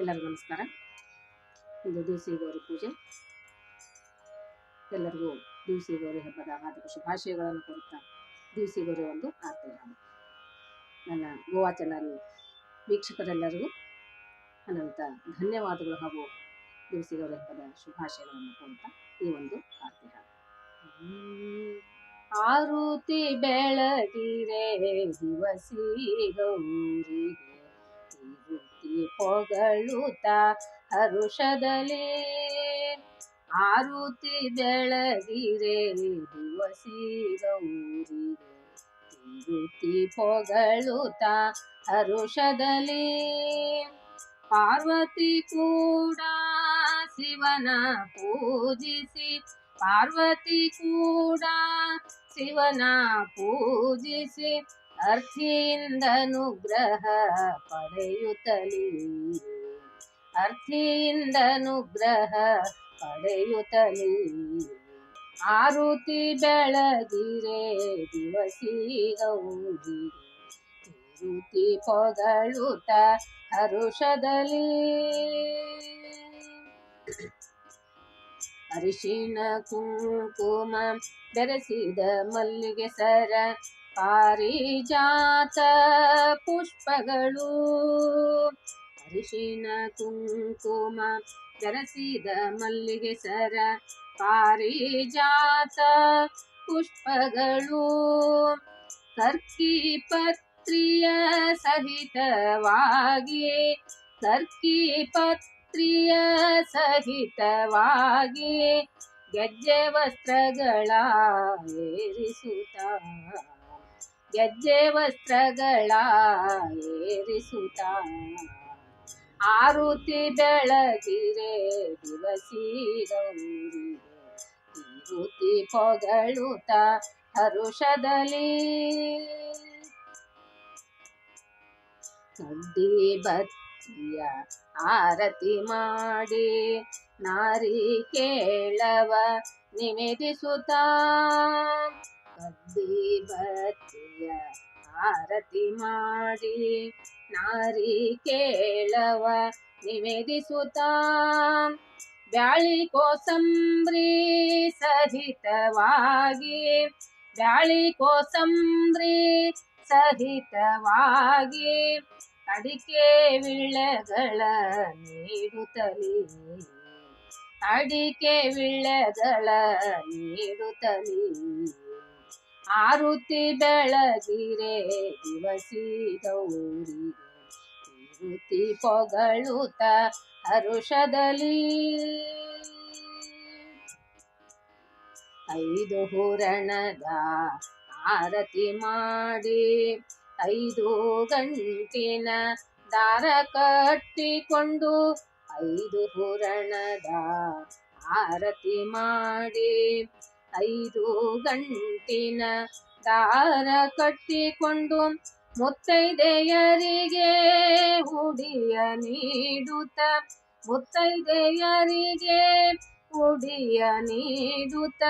ಎಲ್ಲರಿಗೂ ನಮಸ್ಕಾರ. ಇಂದು ದಿವಸಿ ಗೌರಿ ಪೂಜೆ. ಎಲ್ಲರಿಗೂ ದಿವಸಿ ಗೌರಿ ಹಬ್ಬದ ಹಾರ್ದಿಕ ಶುಭಾಶಯಗಳನ್ನು ಕೊಡುತ್ತಾ ದಿವಸಿ ಗೌರಿ ಒಂದು ಆರತಿ ನಾನು. ನನ್ನ ಗೋವಾ ಚಾನಲ್ ವೀಕ್ಷಕರೆಲ್ಲರಿಗೂ ಅನಂತ ಧನ್ಯವಾದಗಳು ಹಾಗೂ ದಿವಸಿ ಗೌರಿ ಹಬ್ಬದ ಶುಭಾಶಯಗಳನ್ನು ಕೊಡುತ್ತಾ ಈ ಒಂದು ಆರತಿ ಹಾಡು. ಆರುತಿ ಬೆಳಗಿರೆ ದಿವಸಿ ಗೌರಿಗೆ ತಿರುತಿ ಪೊಗಳುತ್ತ ಹರುಷದಲ್ಲಿ. ಆರುತಿ ಬೆಳಗಿರೆ ದಿವಸಿ ಗೌರಿಗೆ ತಿರುತಿ ಪೊಗಳುತ್ತ ಹರುಷದಲ್ಲಿ. ಪಾರ್ವತಿ ಕೂಡ ಶಿವನ ಪೂಜಿಸಿ, ಪಾರ್ವತಿ ಕೂಡ ಶಿವನ ಪೂಜಿಸಿ ಅರ್ಥಿಯಿಂದನುಗ್ರಹ ಪಡೆಯುತ್ತಲೇ. ಅರ್ಥಿಯಿಂದನುಗ್ರಹ ಪಡೆಯುತ್ತಲೇ. ಆರುತಿ ಬೆಳಗಿರೆ ದಿವಸಿ ಗೌರಿ ತಿರುತಿ ಪೊಗಳುತ್ತ ಹರುಷದಲ್ಲಿ. ಅರಿಶಿನ ಕುಂಕುಮ ಬೆರೆಸಿದ ಮಲ್ಲಿಗೆ ಸರ ಪಾರಿಜಾತ ಪುಷ್ಪಗಳು. ಅರಿಶಿನ, ಕುಂಕುಮ, ಬೆರೆಸಿದ ಮಲ್ಲಿಗೆ ಸರ ಪಾರಿಜಾತ ಪುಷ್ಪಗಳು. ಕರ್ಕಿ ಪತ್ರಿಯ ಸಹಿತವಾಗಿ ಕರ್ಕಿ ಪತ್ರಿಯ ಸಹಿತವಾಗಿ ಗೆಜ್ಜೆ ವಸ್ತ್ರಗಳ ಏರಿಸುತ್ತ ಗೆಜ್ಜೆ ವಸ್ತ್ರಗಳ ಏರಿಸುತ್ತ? ಆರುತಿ ಬೆಳಗಿರೆ ದಿವಸಿ ಗೌರಿ, ತಿರುತಿ ಪೊಗಳುತ್ತ ಹರುಷದಲ್ಲಿ. ಕಡ್ಡಿ ಬತ್ತಿಯ ಆರತಿ ಮಾಡಿ ನಾರಿ ಕೇಳವ ನಿವೇದಿಸುತ್ತ? ಬತ್ತಿಯ ಆರತಿ ಮಾಡಿ. ನಾರಿ ಕೇಳವ, ನಿವೇದಿಸುತ್ತ. ಬ್ಯಾಳಿ ಕೋಸಂಬ್ರಿ ಸಹಿತವಾಗಿ. ಬ್ಯಾಳಿ ಕೋಸಂಬ್ರಿ ಸಹಿತವಾಗಿ. ಅಡಿಕೆ ವಿಳ್ಳೆಗಳ ನೀಡುತ್ತಲೇ. ಅಡಿಕೆ ವಿಳ್ಳೆಗಳ ನೀಡುತ್ತಲೇ. ಆರುತಿ ಬೆಳಗಿರೆ ದಿವಸಿ ಗೌರಿಗೆ ತಿರುತಿ ಪೊಗಳುತ ಹರುಷದಲ್ಲಿ. ಐದು ಹುರಣದ ಆರತಿ ಮಾಡಿ ಐದು ಗಂಟಿನ ದಾರ ಕಟ್ಟಿಕೊಂಡು ಐದು ಹುರಣದ ಆರತಿ ಮಾಡಿ ಐದು ಗಂಟಿನ ದಾರ ಕಟ್ಟಿಕೊಂಡು ಮುತ್ತೈದೆಯರಿಗೆ ಉಡಿಯ ನೀಡುತ್ತ, ಮುತ್ತೈದೆಯರಿಗೆ ಉಡಿಯ ನೀಡುತ್ತ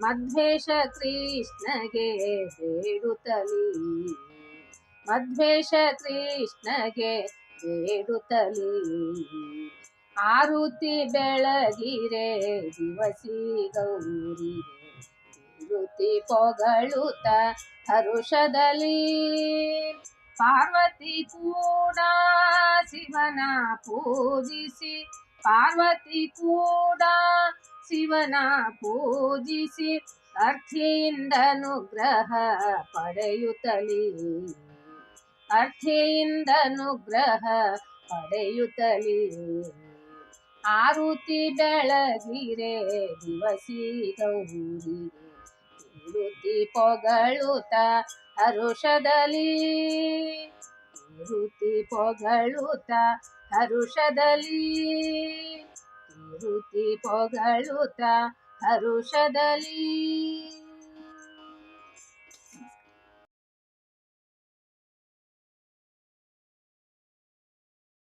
ಮಧ್ವೇಶ ಕೃಷ್ಣಗೆ ಬೇಡುತ್ತಲೇ. ಮಧ್ವೇಶ ಕೃಷ್ಣಗೆ ಬೇಡುತ್ತಲೇ. ಆರುತಿ ಬೆಳಗಿರೆ, ದಿವಸಿ ಗೌರಿ ಋತಿ ಪೊಗಳುತ ಹರುಷದಲ್ಲಿ. ಪಾರ್ವತಿ ಕೂಡ ಶಿವನ ಪೂಜಿಸಿ, ಪಾರ್ವತಿ ಕೂಡ ಶಿವನ ಪೂಜಿಸಿ ಅರ್ಥಿಯಿಂದನುಗ್ರಹ ಅರ್ಥಿಯಿಂದ ಅರ್ಥಿಯಿಂದನುಗ್ರಹ ಪಡೆಯುತ್ತಲೇ. ಆರುತಿ ಬೆಳಗಿರೆ ದಿವಸಿ ಗೌರಿಗೆ ತಿರುತಿ ಪೊಗಳುತ ಹರುಷದಲ್ಲಿ. ತಿರುತಿ ಪೊಗಳುತ ಹರುಷದಲ್ಲಿ. ತಿರುತಿ ಪೊಗಳುತ ಹರುಷದಲ್ಲಿ.